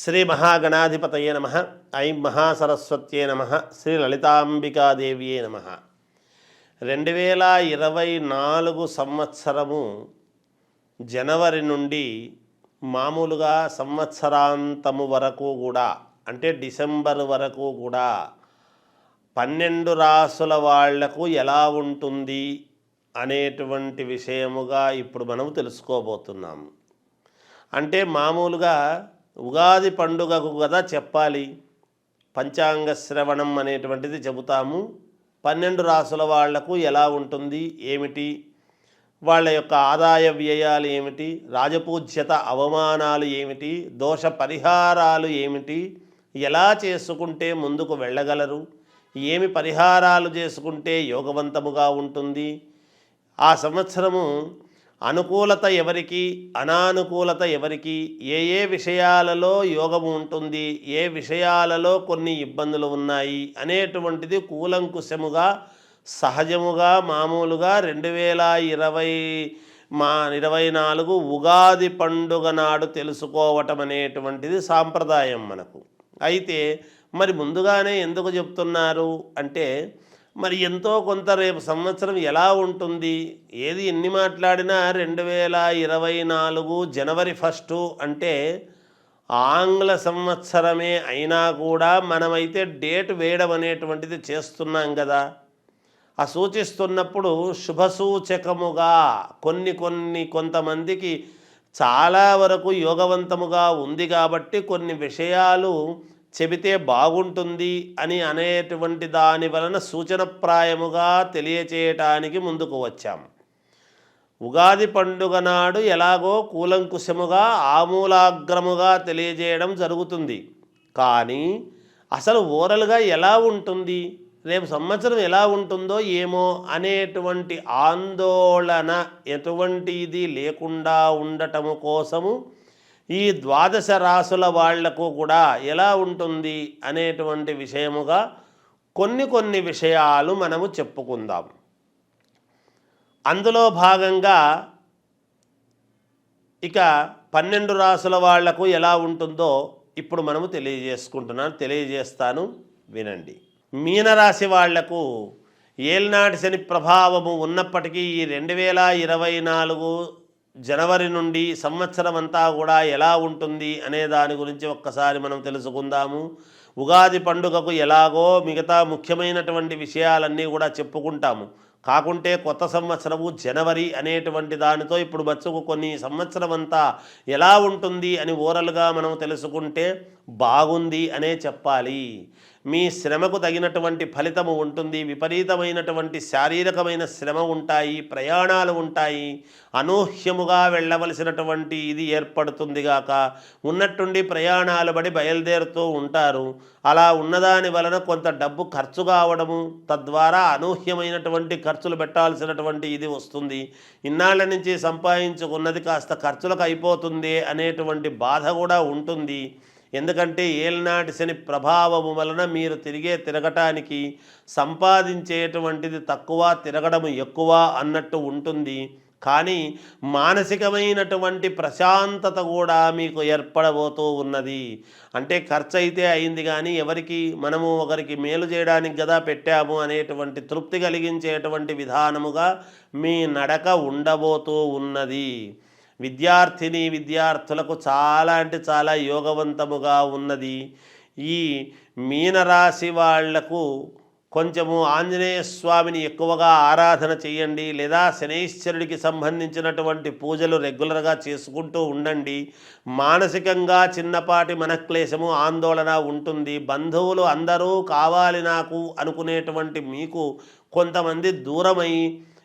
శ్రీ మహాగణాధిపతయే నమ. ఐం మహాసరస్వత్యే నమ. శ్రీ లలితాంబికాదేవియే నమ. రెండు వేల ఇరవై నాలుగు సంవత్సరము జనవరి నుండి మామూలుగా సంవత్సరాంతము వరకు కూడా అంటే డిసెంబర్ వరకు కూడా పన్నెండు రాసుల వాళ్ళకు ఎలా ఉంటుంది అనేటువంటి విషయముగా ఇప్పుడు మనం తెలుసుకోబోతున్నాము. అంటే మామూలుగా ఉగాది పండుగకు కదా చెప్పాలి. పంచాంగ శ్రవణం అనేటువంటిది చెబుతాము. పన్నెండు రాసుల వాళ్ళకు ఎలా ఉంటుంది? ఏమిటి? వాళ్ళ యొక్క ఆదాయ వ్యయాలు ఏమిటి? రాజపూజ్యత అవమానాలు ఏమిటి? దోష పరిహారాలు ఏమిటి? ఎలా చేసుకుంటే ముందుకు వెళ్ళగలరు? ఏమి పరిహారాలు చేసుకుంటే యోగవంతముగా ఉంటుంది? ఆ సంవత్సరము అనుకూలత ఎవరికి అనానుకూలత ఎవరికి ఏ ఏ విషయాలలో యోగం ఉంటుంది ఏ విషయాలలో కొన్ని ఇబ్బందులు ఉన్నాయి అనేటువంటిది కూలంకుశముగా సహజముగా మామూలుగా రెండు వేల ఇరవై మా ఇరవై నాలుగు ఉగాది పండుగ నాడు తెలుసుకోవటం అనేటువంటిది సాంప్రదాయం మనకు. అయితే మరి ముందుగానే ఎందుకు చెప్తున్నారు? అంటే మరి ఎంతో కొంత రేపు సంవత్సరం ఎలా ఉంటుంది? ఏది ఎన్ని మాట్లాడినా రెండు వేల ఇరవై నాలుగు జనవరి ఫస్టు అంటే ఆంగ్ల సంవత్సరమే అయినా కూడా మనమైతే డేట్ వేయడం అనేటువంటిది చేస్తున్నాం కదా. ఆ సూచిస్తున్నప్పుడు శుభసూచకముగా కొన్ని కొన్ని కొంతమందికి చాలా వరకు యోగవంతముగా ఉంది కాబట్టి కొన్ని విషయాలు చెబితే బాగుంటుంది అని అనేటువంటి దాని వలన సూచనప్రాయముగా తెలియచేయటానికి ముందుకు వచ్చాం. ఉగాది పండుగ నాడు ఎలాగో కూలంకుశముగా ఆమూలాగ్రముగా తెలియజేయడం జరుగుతుంది. కానీ అసలు ఓరల్గా ఎలా ఉంటుంది? రేపు సంవత్సరం ఎలా ఉంటుందో ఏమో అనేటువంటి ఆందోళన ఎటువంటిది లేకుండా ఉండటము కోసము ఈ ద్వాదశ రాసుల వాళ్ళకు కూడా ఎలా ఉంటుంది అనేటువంటి విషయముగా కొన్ని కొన్ని విషయాలు మనము చెప్పుకుందాం. అందులో భాగంగా ఇక పన్నెండు రాసుల వాళ్ళకు ఎలా ఉంటుందో ఇప్పుడు మనము తెలియజేసుకుంటున్నాను తెలియజేస్తాను వినండి. మీనరాశి వాళ్ళకు ఏల్నాటి శని ప్రభావము ఉన్నప్పటికీ ఈ రెండు వేల ఇరవై నాలుగు జనవరి నుండి సంవత్సరం అంతా కూడా ఎలా ఉంటుంది అనే దాని గురించి ఒక్కసారి మనం తెలుసుకుందాము. ఉగాది పండుగకు ఎలాగో మిగతా ముఖ్యమైనటువంటి విషయాలన్నీ కూడా చెప్పుకుంటాము. కాకుంటే కొత్త సంవత్సరము జనవరి అనేటువంటి దానితో ఇప్పుడు బచ్చుకు కొన్ని సంవత్సరం అంతా ఎలా ఉంటుంది అని ఓరల్గా మనం తెలుసుకుంటే బాగుంది అనే చెప్పాలి. మీ శ్రమకు తగినటువంటి ఫలితము ఉంటుంది విపరీతమైనటువంటి శారీరకమైన శ్రమ ఉంటాయి ప్రయాణాలు ఉంటాయి అనూహ్యముగా వెళ్ళవలసినటువంటి ఇది ఏర్పడుతుంది గాక ఉన్నట్టుండి ప్రయాణాలు బడి బయలుదేరుతూ ఉంటారు. అలా ఉన్నదాని వలన కొంత డబ్బు ఖర్చు కావడము తద్వారా అనూహ్యమైనటువంటి ఖర్చులు పెట్టాల్సినటువంటి ఇది వస్తుంది. ఇన్నాళ్ళ నుంచి సంపాదించుకున్నది కాస్త ఖర్చులకు అయిపోతుంది అనేటువంటి బాధ కూడా ఉంటుంది. ఎందుకంటే ఏలనాటి శని ప్రభావము వలన మీరు తిరిగే తిరగటానికి సంపాదించేటువంటిది తక్కువ తిరగడం ఎక్కువ అన్నట్టు ఉంటుంది. కానీ మానసికమైనటువంటి ప్రశాంతత కూడా మీకు ఏర్పడబోతూ ఉన్నది. అంటే ఖర్చు అయితే అయింది కానీ ఎవరికి మనము ఒకరికి మేలు చేయడానికి కదా పెట్టాము అనేటువంటి తృప్తి కలిగించేటువంటి విధానముగా మీ నడక ఉండబోతూ ఉన్నది. విద్యార్థిని విద్యార్థులకు చాలా అంటే చాలా యోగవంతముగా ఉన్నది. ఈ మీనరాశి వాళ్ళకు కొంచెము ఆంజనేయ స్వామిని ఎక్కువగా ఆరాధన చేయండి లేదా శనైశ్వరుడికి సంబంధించినటువంటి పూజలు రెగ్యులర్గా చేసుకుంటూ ఉండండి. మానసికంగా చిన్నపాటి మనక్లేశము ఆందోళన ఉంటుంది. బంధువులు అందరూ కావాలి నాకు అనుకునేటువంటి మీకు కొంతమంది దూరమై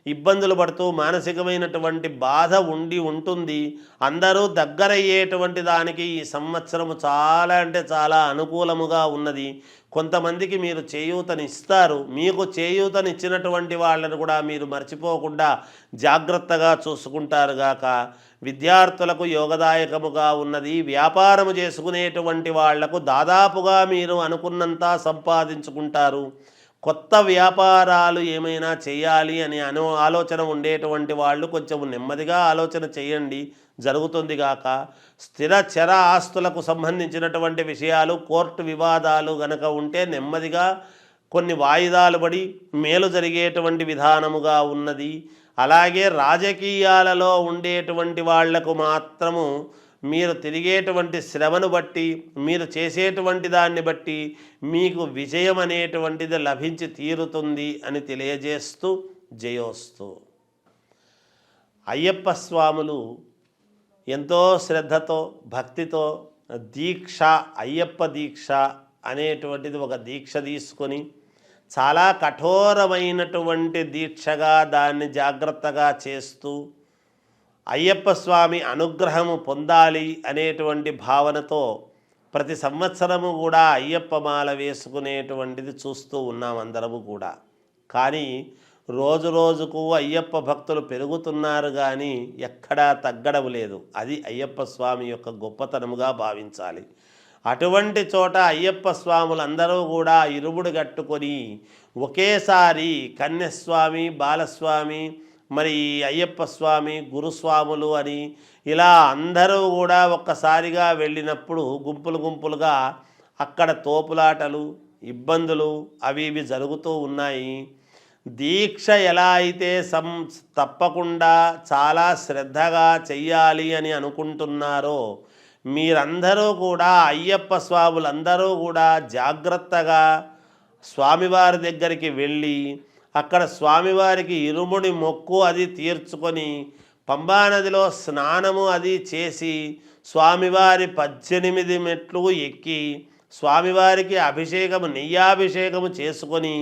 ఇబ్బందులు పడుతూ మానసికమైనటువంటి బాధ ఉండి ఉంటుంది. అందరూ దగ్గరయ్యేటువంటి దానికి ఈ సంవత్సరము చాలా అంటే చాలా అనుకూలముగా ఉన్నది. కొంతమందికి మీరు చేయూతనిస్తారు. మీకు చేయూతనిచ్చినటువంటి వాళ్ళను కూడా మీరు మర్చిపోకుండా జాగ్రత్తగా చూసుకుంటారు గాక. విద్యార్థులకు యోగదాయకముగా ఉన్నది. వ్యాపారము చేసుకునేటువంటి వాళ్ళకు దాదాపుగా మీరు అనుకున్నంత సంపాదించుకుంటారు. కొత్త వ్యాపారాలు ఏమైనా చేయాలి అనే అను ఆలోచన ఉండేటువంటి వాళ్ళు కొంచెం నెమ్మదిగా ఆలోచన చేయండి. జరుగుతుంది గాక స్థిర చర ఆస్తులకు సంబంధించినటువంటి విషయాలు కోర్టు వివాదాలు గనక ఉంటే నెమ్మదిగా కొన్ని వాయిదాలు పడి మేలు జరిగేటువంటి విధానముగా ఉన్నది. అలాగే రాజకీయాలలో ఉండేటువంటి వాళ్ళకు మాత్రము మీరు తిరిగేటువంటి శ్రమను బట్టి మీరు చేసేటువంటి దాన్ని బట్టి మీకు విజయం అనేటువంటిది లభించి తీరుతుంది అని తెలియజేస్తూ జయోస్తు. అయ్యప్ప స్వాములు ఎంతో శ్రద్ధతో భక్తితో దీక్ష అయ్యప్ప దీక్ష అనేటువంటిది ఒక దీక్ష తీసుకొని చాలా కఠోరమైనటువంటి దీక్షగా దాన్ని జాగ్రత్తగా చేస్తూ అయ్యప్ప స్వామి అనుగ్రహము పొందాలి అనేటువంటి భావనతో ప్రతి సంవత్సరము కూడా అయ్యప్ప మాల వేసుకునేటువంటిది చూస్తూ ఉన్నాం అందరము కూడా. కానీ రోజు రోజుకు అయ్యప్ప భక్తులు పెరుగుతున్నారు కానీ ఎక్కడా తగ్గడం లేదు. అది అయ్యప్ప స్వామి యొక్క గొప్పతనముగా భావించాలి. అటువంటి చోట అయ్యప్ప స్వాములందరూ కూడా ఇరుముడు కట్టుకొని ఒకేసారి కన్యస్వామి బాలస్వామి మరి అయ్యప్ప స్వామి గురుస్వాములు అని ఇలా అందరూ కూడా ఒక్కసారిగా వెళ్ళినప్పుడు గుంపులు గుంపులుగా అక్కడ తోపులాటలు ఇబ్బందులు అవి ఇవి జరుగుతూ ఉన్నాయి. దీక్ష ఎలా అయితే సం తప్పకుండా చాలా శ్రద్ధగా చెయ్యాలి అని అనుకుంటున్నారో మీరందరూ కూడా అయ్యప్ప స్వాములందరూ కూడా జాగ్రత్తగా స్వామివారి దగ్గరికి వెళ్ళి అక్కడ స్వామివారికి ఇరుముడి మొక్కు అది తీర్చుకొని పంబానదిలో స్నానము అది చేసి స్వామివారి పద్దెనిమిది మెట్లు ఎక్కి స్వామివారికి అభిషేకము నెయ్యాభిషేకము చేసుకొని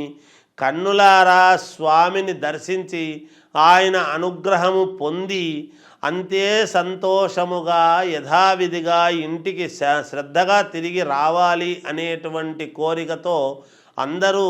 కన్నులారా స్వామిని దర్శించి ఆయన అనుగ్రహము పొంది అంతే సంతోషముగా యథావిధిగా ఇంటికి శ్రద్ధగా తిరిగి రావాలి అనేటువంటి కోరికతో అందరూ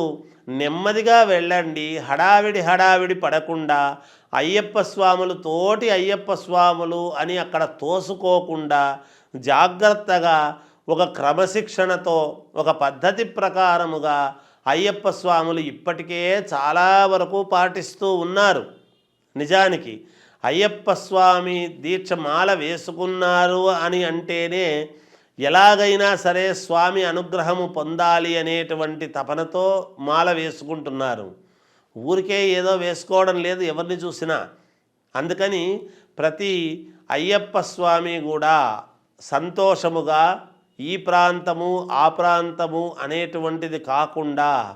నెమ్మదిగా వెళ్ళండి హడావిడి హడావిడి పడకుండా అయ్యప్ప స్వాములు తోటి అయ్యప్ప స్వాములు అని అక్కడ తోసుకోకుండా జాగ్రత్తగా ఒక క్రమశిక్షణతో ఒక పద్ధతి ప్రకారముగా అయ్యప్ప స్వాములు ఇప్పటికే చాలా వరకు పాటిస్తూ ఉన్నారు. నిజానికి అయ్యప్ప స్వామి దీక్ష మాల వేసుకున్నారు అని అంటేనే ఎలాగైనా సరే స్వామి అనుగ్రహము పొందాలి అనేటువంటి తపనతో మాల వేసుకుంటున్నారు. ఊరికే ఏదో వేసుకోవడం లేదు ఎవరిని చూసినా. అందుకని ప్రతి అయ్యప్ప స్వామి కూడా సంతోషముగా ఈ ప్రాంతము ఆ ప్రాంతము అనేటువంటిది కాకుండా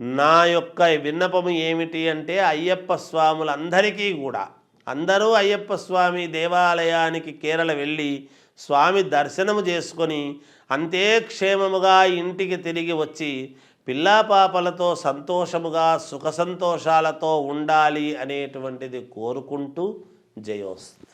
నా యొక్క విన్నపము ఏమిటి అంటే అయ్యప్ప స్వాములందరికీ కూడా అందరూ అయ్యప్ప స్వామి దేవాలయానికి కేరళ వెళ్ళి స్వామి దర్శనము చేసుకొని అంతే క్షేమముగా ఇంటికి తిరిగి వచ్చి పిల్లాపాపలతో సంతోషముగా సుఖ సంతోషాలతో ఉండాలి అనేటువంటిది కోరుకుంటూ జయోస్తు.